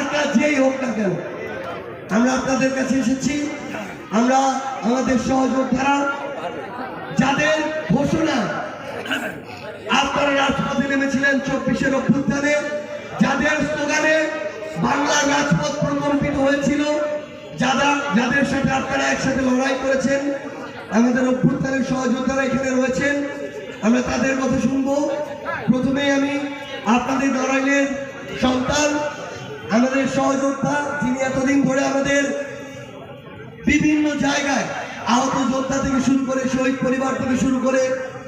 মার্কা যেই হোক না কেন, আমরা আপনাদের কাছে এসেছি, আমরা আমাদের সহযোদ্ধারা, যাদের ঘোষণা আপনারা রাজপথে নেমেছিলেন চব্বিশের অভ্যুত্থানে, যাদের স্লোগানে বাংলার রাজপথ প্রকম্পিত হয়েছিল, যারা, যাদের সাথে আপনারা একসাথে লড়াই করেছেন, আমাদের অভ্যুত্থানের সহযোদ্ধারা এখানে রয়েছেন, আমরা তাদের কথা শুনব। প্রথমেই আমি আপনাদের লড়াইয়ের সন্তান আমাদের সহযোদ্ধা যিনি এতদিন ধরে আমাদের বিভিন্ন জায়গায় আহত যোদ্ধা থেকে শুরু করে, শহীদ পরিবার থেকে শুরু করে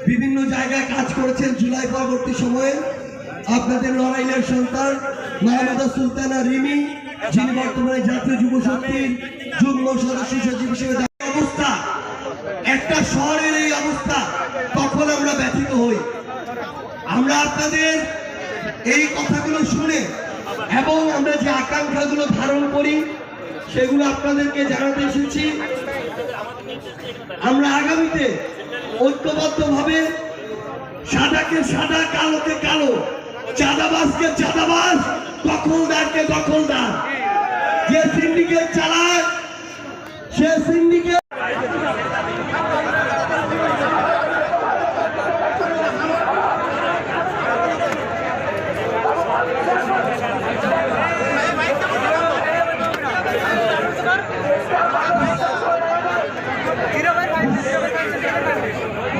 বিভিন্ন জায়গায় কাজ করেছেন জুলাই পরবর্তী সময়ে। আপনাদের লড়াইয়ের সন্তান মাহমুদা সুলতানা রিমি, যিনি বর্তমানে জাতীয় যুব শক্তির যুগ্ম সদস্য সচিব হিসেবে অবস্থা, একটা শহরের এই অবস্থা, তখন আমরা ব্যথিত হই। আমরা আপনাদের এই কথাগুলো শুনে এবং আমরা যে আকাঙ্ক্ষাগুলো ধারণ করি, সেগুলো আপনাদেরকে জানাতে এসেছি। আমরা আগামীতে ঐক্যবদ্ধভাবে সাদাকে সাদা, কালোকে কালো, চাঁদাবাজকে চাঁদাবাজ, দখলদারকে দখলদার। যে সিন্ডিকেট চালায়, সে সিন্ডিকেট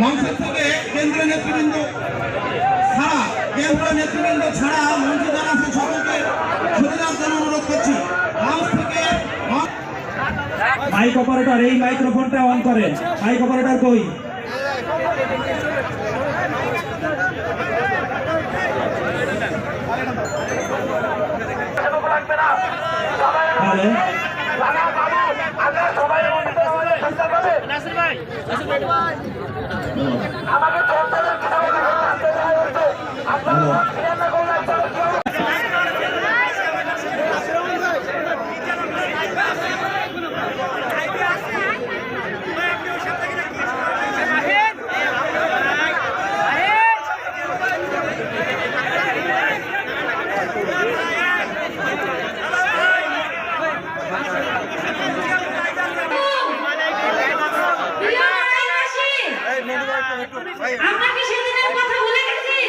মঞ্চ থেকে কেন্দ্রীয় নেতৃবৃন্দ ছাড়া কেন্দ্রীয় নেতৃবৃন্দ ছাড়া মঞ্চে যারা আছে সকলকে সুবিধার জন্য অনুরোধ করছি। মাইক অপারেটর, এই মাইক্রোফোনটা অন করেন। মাইক অপারেটর কই? আমরা কি সেদিনের কথা ভুলে গেছি